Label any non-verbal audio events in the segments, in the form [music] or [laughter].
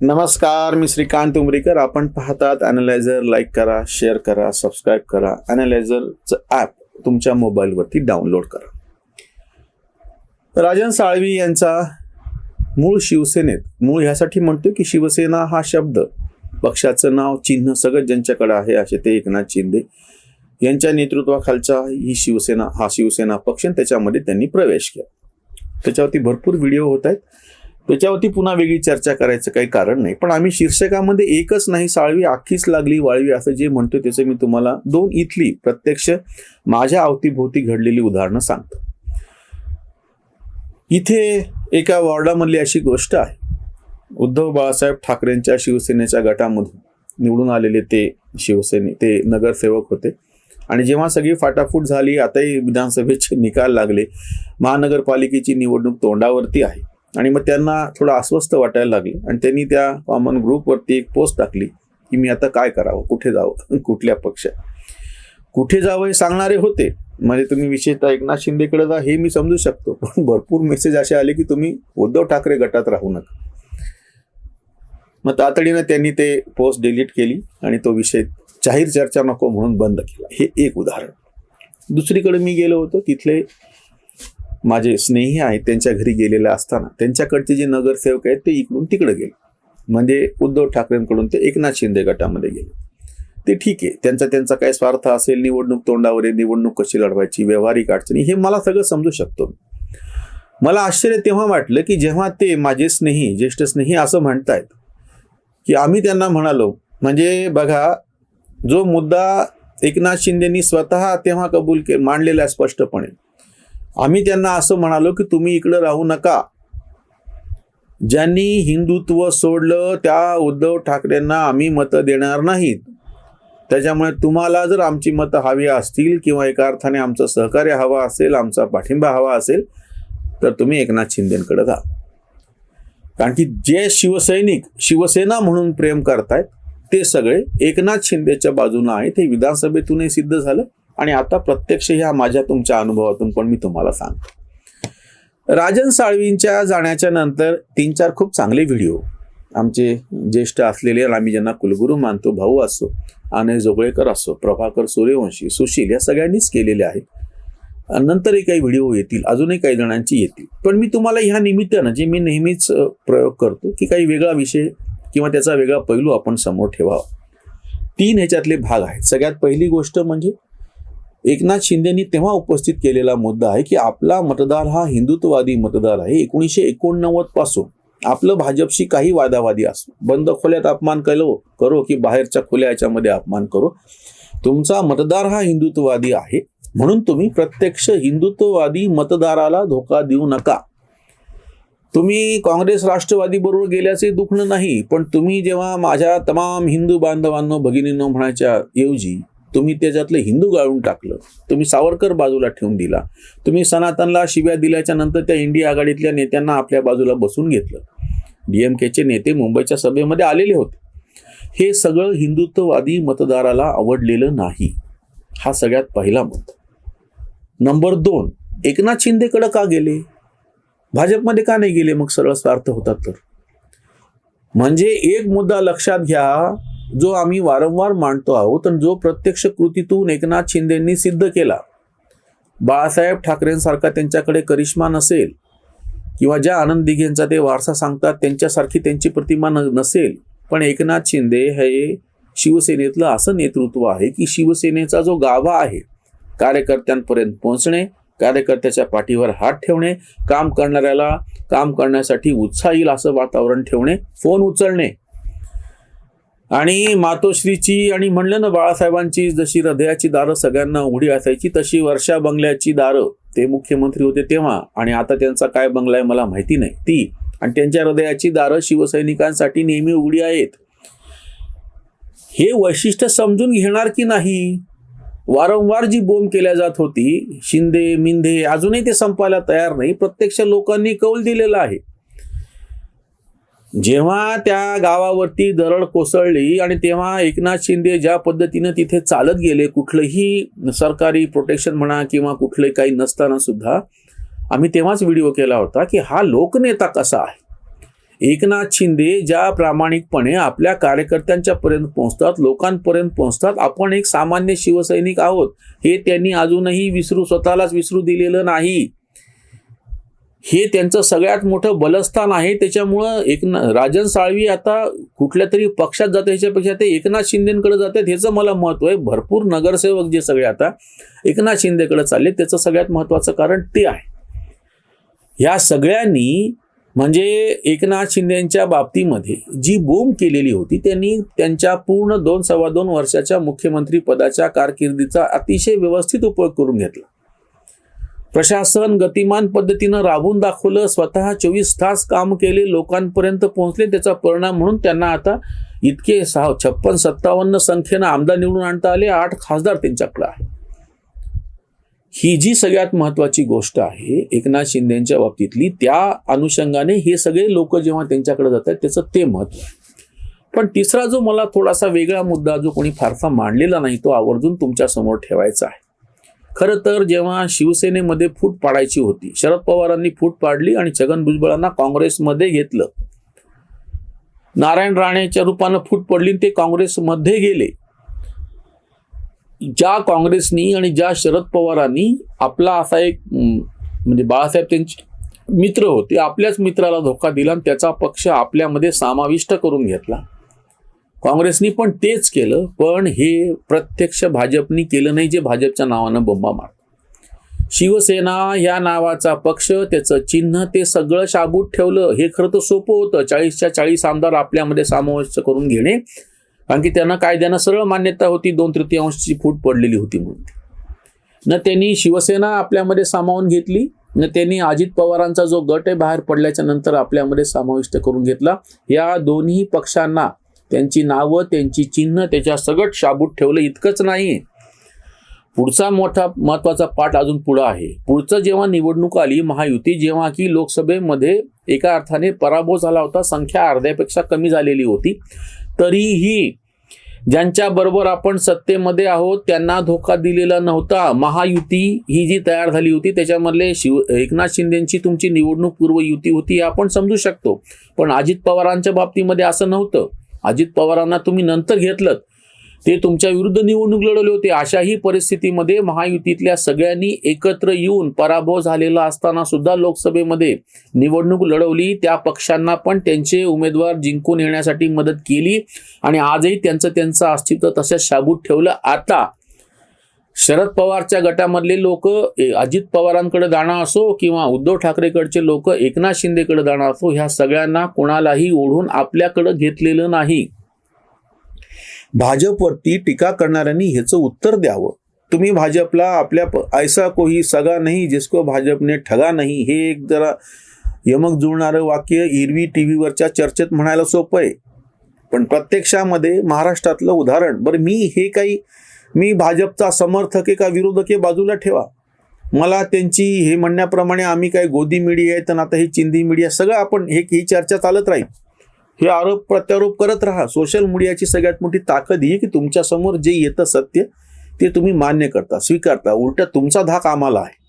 नमस्कार मी श्रीकांत उमरीकर. आपण पाहतात अनालायझर लाईक करा शेअर करा सबस्क्राईब करा. अनालायझरचं ॲप तुमच्या मोबाईलवरती डाउनलोड करा. राजन साळवी यांचा मूळ शिवसेनेत मूळ ह्यासाठी म्हणतो की शिवसेना हा शब्द पक्षाचं नाव चिन्ह सगळं ज्यांच्याकडे आहे असे ते एकनाथ शिंदे यांच्या नेतृत्वाखालचा ही शिवसेना हा शिवसेना पक्ष त्याच्यामध्ये त्यांनी प्रवेश केला. त्याच्यावरती भरपूर व्हिडिओ होत आहेत. त्याच्यावरती पुन्हा वेगळी चर्चा करायचं काही कारण नाही. पण आम्ही शीर्षकामध्ये एकच नाही साळवी आखीच लागली वाळवी असं जे म्हणतो त्याचं मी तुम्हाला दोन इथली प्रत्यक्ष माझ्या अवतीभोवती घडलेली उदाहरणं सांगतो. इथे एका वॉर्डामधली अशी गोष्ट आहे. उद्धव बाळासाहेब ठाकरेंच्या शिवसेनेच्या गटामधून निवडून आलेले ते शिवसेने ते नगरसेवक होते. आणि जेव्हा सगळी फाटाफूट झाली आताही विधानसभेचे निकाल लागले महानगरपालिकेची निवडणूक तोंडावरती आहे. आणि मग त्यांना थोडं अस्वस्थ वाटायला लागलं. आणि त्यांनी त्या कॉमन ग्रुपवरती एक पोस्ट टाकली की मी आता काय करावं कुठे जावं [laughs] कुठल्या पक्षात. कुठे जावं हे सांगणारे होते. म्हणजे तुम्ही विशेषतः एकनाथ शिंदेकडे जा हे मी समजू शकतो. [laughs] पण भरपूर मेसेज असे आले की तुम्ही उद्धव ठाकरे गटात राहू नका. मग तातडीनं त्यांनी ते पोस्ट डिलीट केली आणि तो विषय जाहीर चर्चा नको म्हणून बंद केला. हे एक उदाहरण. दुसरीकडे मी गेलो होतो तिथले माझे स्नेही आहेत त्यांच्या घरी गेलेले असताना त्यांच्याकडचे जे नगरसेवक आहेत ते इकडून तिकडे गेले. म्हणजे उद्धव ठाकरेंकडून ते एकनाथ शिंदे गटामध्ये गेले. ते ठीक आहे त्यांचा त्यांचा काय स्वार्थ असेल निवडणूक तोंडावर आहे निवडणूक कशी लढवायची व्यावहारिक अडचणी हे मला सगळं समजू शकतो मला आश्चर्य तेव्हा वाटलं की जेव्हा ते माझे स्नेही ज्येष्ठ स्नेही असं म्हणतायत की आम्ही त्यांना म्हणालो म्हणजे बघा जो मुद्दा एकनाथ शिंदेनी स्वतः तेव्हा कबूल के मांडलेला आहे स्पष्टपणे आम्ही त्यांना असं म्हणालो की तुम्ही इकडं राहू नका. ज्यांनी हिंदुत्व सोडलं त्या उद्धव ठाकरेंना आम्ही मतं देणार नाहीत. त्याच्यामुळे तुम्हाला जर आमची मतं हवी असतील किंवा एका अर्थाने आमचं सहकार्य हवा असेल आमचा पाठिंबा हवा असेल तर तुम्ही एकनाथ शिंदेकडे जा. कारण की जे शिवसैनिक शिवसेना म्हणून प्रेम करतायत ते सगळे एकनाथ शिंदेच्या बाजूनं आहेत. हे विधानसभेतूनही सिद्ध झालं. आणि आता प्रत्यक्ष ह्या माझ्या तुमच्या अनुभवातून पण मी तुम्हाला सांगतो. राजन साळवींच्या जाण्याच्या नंतर तीन चार खूप चांगले व्हिडिओ आमचे ज्येष्ठ असलेले आम्ही ज्यांना कुलगुरू मानतो भाऊ असो अनय जोगळेकर असो प्रभाकर सूर्यवंशी सुशील या सगळ्यांनीच केलेले आहेत. नंतरही काही व्हिडिओ येतील अजूनही काही जणांची येतील. पण मी तुम्हाला ह्या निमित्तानं जे मी नेहमीच प्रयोग करतो की काही वेगळा विषय किंवा त्याचा वेगळा पैलू आपण समोर ठेवावा. तीन ह्याच्यातले भाग आहेत. सगळ्यात पहिली गोष्ट म्हणजे एकनाथ शिंदेनी तेव्हा उपस्थित केलेला मुद्दा आहे की आपला मतदार हा हिंदुत्ववादी मतदार आहे. एकोणीसशे एकोणनव्वदपासून आपलं भाजपशी काही वादावादी असो बंद खोल्यात अपमान कलो करो की बाहेरच्या खुल्या याच्यामध्ये अपमान करो. तुमचा मतदार हा हिंदुत्ववादी आहे. म्हणून तुम्ही प्रत्यक्ष हिंदुत्ववादी मतदाराला धोका देऊ नका. तुम्ही काँग्रेस राष्ट्रवादी बरोबर गेल्याचे दुखणं नाही पण तुम्ही जेव्हा माझ्या तमाम हिंदू बांधवांनो भगिनींनो म्हणायच्या ऐवजी तुम्ही त्याच्यातलं हिंदू गाळून टाकलं तुम्ही सावरकर बाजूला ठेवून दिला तुम्ही सनातनला शिव्या दिल्याच्या नंतर त्या इंडिया आघाडीतल्या नेत्यांना आपल्या बाजूला बसून घेतलं. डीएमकेचे नेते मुंबईच्या सभेमध्ये आलेले होते. हे सगळं हिंदुत्ववादी मतदाराला आवडलेलं नाही. हा सगळ्यात पहिला मत. नंबर दोन एकनाथ शिंदेकडे का गेले? भाजपमध्ये का नाही गेले? मग सरळ स्वार्थ होतात तर. म्हणजे एक मुद्दा लक्षात घ्या जो आम्ही वारंवार मांडतो आहोत आणि जो प्रत्यक्ष कृतीतून एकनाथ शिंदेंनी सिद्ध केला. बाळासाहेब ठाकरेंसारखा त्यांच्याकडे करिश्मा नसेल किंवा ज्या आनंद दिघेंचा ते वारसा सांगतात त्यांच्यासारखी त्यांची प्रतिमा न नसेल. पण एकनाथ शिंदे हे शिवसेनेतलं असं नेतृत्व आहे की शिवसेनेचा जो गाभा आहे कार्यकर्त्यांपर्यंत पोहोचणे कार्यकर्त्याच्या पाठीवर हात ठेवणे काम करणाऱ्याला काम करण्यासाठी उत्साह येईल असं वातावरण ठेवणे फोन उचलणे आणि मातोश्रीची आणि म्हणलं ना बाळासाहेबांची जशी हृदयाची दारं सगळ्यांना उघडी असायची तशी वर्षा बंगल्याची दारं ते मुख्यमंत्री होते तेव्हा. आणि आता त्यांचा काय बंगला आहे मला माहिती नाही. ती. आणि त्यांच्या हृदयाची दारं शिवसैनिकांसाठी नेहमी उघडी आहेत. हे वैशिष्ट्य समजून घेणार की नाही? वारंवार जी बोंब केल्या जात होती शिंदे मिंदे अजूनही ते संपायला तयार नाही. प्रत्यक्ष लोकांनी कौल दिलेला आहे. जेव्हा त्या गावावरती दरड कोसळली आणि तेव्हा एकनाथ शिंदे ज्या पद्धतीनं तिथे चालत गेले कुठलंही सरकारी प्रोटेक्शन म्हणा किंवा कुठले काही नसताना सुद्धा आम्ही तेव्हाच व्हिडिओ केला होता की हा लोकनेता कसा आहे? एकनाथ शिंदे ज्या प्रामाणिकपणे आपल्या कार्यकर्त्यांच्या पर्यंत पोहोचतात लोकांपर्यंत पोहोचतात आपण एक सामान्य शिवसैनिक आहोत हे त्यांनी अजूनही विसरू स्वतःलाच विसरू दिलेलं नाही. हे त्यांचं सगळ्यात मोठं बलस्थान आहे. त्याच्यामुळं एक राजन साळवी आता कुठल्या तरी पक्षात जाते ह्याच्यापेक्षा ते एकनाथ शिंदेकडे जातात ह्याचं मला महत्त्व आहे. भरपूर नगरसेवक जे सगळे आता एकनाथ शिंदेकडे चालले त्याचं सगळ्यात महत्त्वाचं कारण ते आहे. ह्या सगळ्यांनी म्हणजे एकनाथ शिंदेच्या बाबतीमध्ये जी बोंब केलेली होती त्यांनी त्यांच्या पूर्ण दोन सव्वा दोन वर्षाच्या मुख्यमंत्री पदाच्या कारकिर्दीचा अतिशय व्यवस्थित उपयोग करून घेतला. प्रशासन गतिमान पद्धतीनं राबून दाखवलं स्वतः चोवीस तास काम केले लोकांपर्यंत पोहोचले त्याचा परिणाम म्हणून त्यांना आता इतके सहा छप्पन सत्तावन्न संख्येनं आमदार निवडून आणता आले आठ खासदार त्यांच्याकडे आहे ही जी सगळ्यात महत्वाची गोष्ट आहे एकनाथ शिंदेच्या बाबतीतली त्या अनुषंगाने हे सगळे लोक जेव्हा त्यांच्याकडे जातात त्याचं ते महत्त्व आहे. पण तिसरा जो मला थोडासा वेगळा मुद्दा जो कोणी फारसा मांडलेला नाही तो आवर्जून तुमच्यासमोर ठेवायचा आहे. खरं तर जेव्हा शिवसेनेमध्ये फूट पाडायची होती शरद पवारांनी फूट पाडली आणि छगन भुजबळांना काँग्रेसमध्ये घेतलं. नारायण राणेच्या रूपानं फूट पडली आणि ते काँग्रेसमध्ये गेले. ज्या काँग्रेसनी आणि ज्या शरद पवारांनी आपला असा एक म्हणजे बाळासाहेब त्यांचे मित्र होते आपल्याच मित्राला धोका दिला आणि त्याचा पक्ष आपल्यामध्ये समाविष्ट करून घेतला. काँग्रेसनी पण तेच केलं पण हे प्रत्यक्ष भाजपनी केलं नाही जे भाजपच्या नावानं बोंबा मार शिवसेना या नावाचा पक्ष त्याचं चिन्ह ते सगळं शाबूत ठेवलं. हे खरं तर सोपं होतं. चाळीसच्या चाळीस आमदार आपल्यामध्ये समाविष्ट करून घेणे. कारण की त्यांना कायद्यानं सरळ मान्यता होती दोन तृतीयांशची फूट पडलेली होती म्हणून. न त्यांनी शिवसेना आपल्यामध्ये सामावून घेतली न त्यांनी अजित पवारांचा जो गट आहे बाहेर पडल्याच्या नंतर आपल्यामध्ये समाविष्ट करून घेतला. या दोन्ही पक्षांना त्यांची नावं त्यांची चिन्ह त्याच्या सगट शाबूत ठेवलं इतकंच नाही. पुढचा मोठा महत्त्वाचा पाठ अजून पुढं आहे. पुढचं जेव्हा निवडणूक आली महायुती जेव्हा की लोकसभेमध्ये एका अर्थाने पराभव झाला होता संख्या अर्ध्यापेक्षा कमी झालेली होती तरीही ज्यांच्या बरोबर आपण सत्तेमध्ये आहोत त्यांना धोका दिलेला नव्हता. महायुती ही जी तयार झाली होती त्याच्यामधले शिव एकनाथ शिंदेची तुमची निवडणूक पूर्व युती होती आपण समजू शकतो. पण अजित पवारांच्या बाबतीमध्ये असं नव्हतं. अजित पवारांना तुम्ही नंतर घेतलं ते तुमच्या विरुद्ध निवडणूक लढवले होते. अशाही परिस्थितीमध्ये महायुतीतल्या सगळ्यांनी एकत्र येऊन पराभव झालेला असताना सुद्धा लोकसभेमध्ये निवडणूक लढवली. त्या पक्षांना पण त्यांचे उमेदवार जिंकून येण्यासाठी मदत केली. आणि आजही त्यांचं त्यांचं अस्तित्व तसंच शाबूत ठेवलं. आता शरद पवारच्या गटामधले लोक अजित पवारांकडे जाणं असो किंवा उद्धव ठाकरेकडचे लोक एकनाथ शिंदेकडे जाणं असो ह्या सगळ्यांना कोणालाही ओढून आपल्याकडे घेतलेलं नाही. भाजपवरती टीका करणाऱ्यांनी ह्याचं उत्तर द्यावं. तुम्ही भाजपला आपल्या प- ऐसा कोही सगा नाही जिसको भाजपने ठगा नाही हे एक जरा यमक जुळणारं वाक्य एरवी टी व्हीवरच्या चर्चेत म्हणायला सोपं आहे. पण प्रत्यक्षामध्ये महाराष्ट्रातलं उदाहरण बरं मी हे काही मी भाजपचा समर्थक आहे का विरोधक आहे बाजूला ठेवा. मला त्यांची हे म्हणण्याप्रमाणे आम्ही काय गोदी मीडिया आहे तर आता ही चिंदी मीडिया सगळं आपण हे ही चर्चा चालत राहील. हे आरोप प्रत्यारोप करत राहा. सोशल मीडियाची सगळ्यात मोठी ताकद ही की तुमच्यासमोर जे येतं सत्य ते तुम्ही मान्य करता स्वीकारता. उलट तुमचा धाक आम्हाला आहे.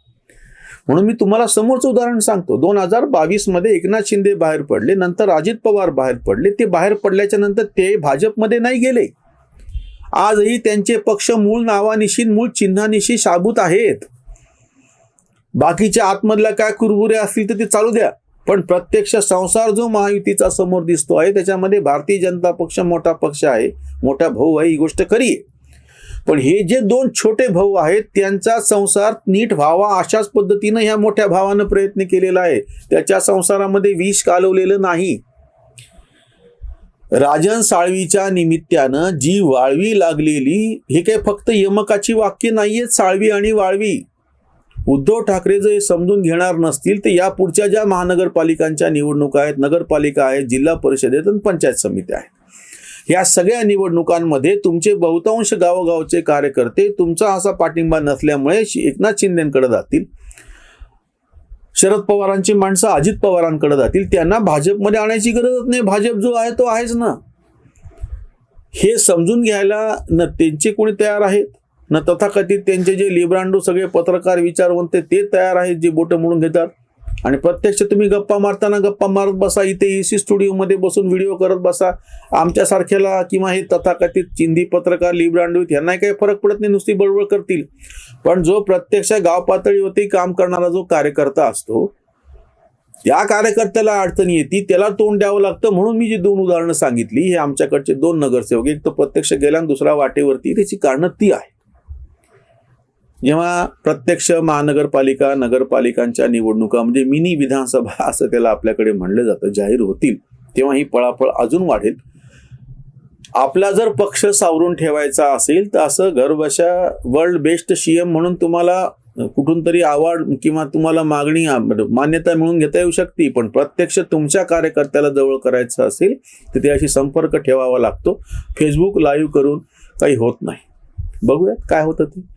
म्हणून मी तुम्हाला समोरचं उदाहरण सांगतो. दोन हजार बावीसमध्ये एकनाथ शिंदे बाहेर पडले नंतर अजित पवार बाहेर पडले. ते बाहेर पडल्याच्या नंतर ते भाजपमध्ये नाही गेले. आजही त्यांचे पक्ष मूळ नावानिशी मूळ चिन्हानिशी शाबूत आहेत. बाकीच्या आतमधल्या काय कुरबुरे असतील तर ते चालू द्या. पण प्रत्यक्ष संसार जो महायुतीचा समोर दिसतो आहे त्याच्यामध्ये भारतीय जनता पक्ष मोठा पक्ष आहे. मोठा भाऊ आहे ही गोष्ट खरी आहे. पण हे जे दोन छोटे भाऊ आहेत त्यांचा संसार नीट व्हावा अशाच पद्धतीनं ह्या मोठ्या भावानं प्रयत्न केलेला आहे. त्याच्या संसारामध्ये विष कालवलेलं नाही. राजन साळवीच्या निमित्तानं जी वाळवी लागलेली हे काय फक्त यमकाची वाक्य नाहीयेत साळवी आणि वाळवी? उद्धव ठाकरे जर हे समजून घेणार नसतील तर या पुढच्या ज्या महानगरपालिकांच्या निवडणुका आहेत नगरपालिका आहेत जिल्हा परिषद आहेत आणि पंचायत समिती आहेत. या सगळ्या निवडणुकांमध्ये तुमचे बहुतांश गावोगावचे कार्यकर्ते तुमचा असा पाठिंबा नसल्यामुळे एकनाथ शिंदेकडे जातील. शरद पवारांची माणसं अजित पवारांकडे जातील त्यांना भाजपमध्ये आणायची गरजच नाही. भाजप जो आहे तो आहेच ना. हे समजून घ्यायला न त्यांचे कोणी तयार आहेत न तथाकथित त्यांचे जे लिब्रांडो सगळे पत्रकार विचारवंत ते तयार आहेत जे बोटं म्हणून घेतात. आणि प्रत्यक्ष तुम्ही गप्पा मारताना गप्पा मारत बसा इथे ए सी स्टुडिओमध्ये बसून व्हिडिओ करत बसा. आमच्यासारख्याला किंवा हे तथाकथित चिंधी पत्रकार लिब्रांडवीत यांना काही फरक पडत नाही नुसती बळबळ करतील. पण जो प्रत्यक्ष गाव पातळीवरती काम करणारा जो कार्यकर्ता असतो त्या कार्यकर्त्याला अडचणी येते त्याला तोंड द्यावं लागतं. म्हणून मी जी दोन उदाहरणं सांगितली हे आमच्याकडचे दोन नगरसेवक एक तर प्रत्यक्ष गेला आणि दुसरा वाटेवरती त्याची कारणं ती आहे. जेव्हा प्रत्यक्ष महानगरपालिका नगरपालिकांच्या निवडणुका म्हणजे मिनी विधानसभा [laughs] असं त्याला आपल्याकडे म्हणलं जातं जाहीर होतील तेव्हा ही पळापळ अजून वाढेल. आपला जर पक्ष सावरून ठेवायचा असेल तर असं घरबशा वर्ल्ड बेस्ट सीएम म्हणून तुम्हाला कुठून तरी अवॉर्ड किंवा तुम्हाला मागणी मान्यता मिळून घेता येऊ शकते पण प्रत्यक्ष तुमच्या कार्यकर्त्याला जवळ करायचं असेल तर त्याशी संपर्क ठेवावा लागतो. फेसबुक लाईव्ह करून काही होत नाही. बघूयात काय होतं ते.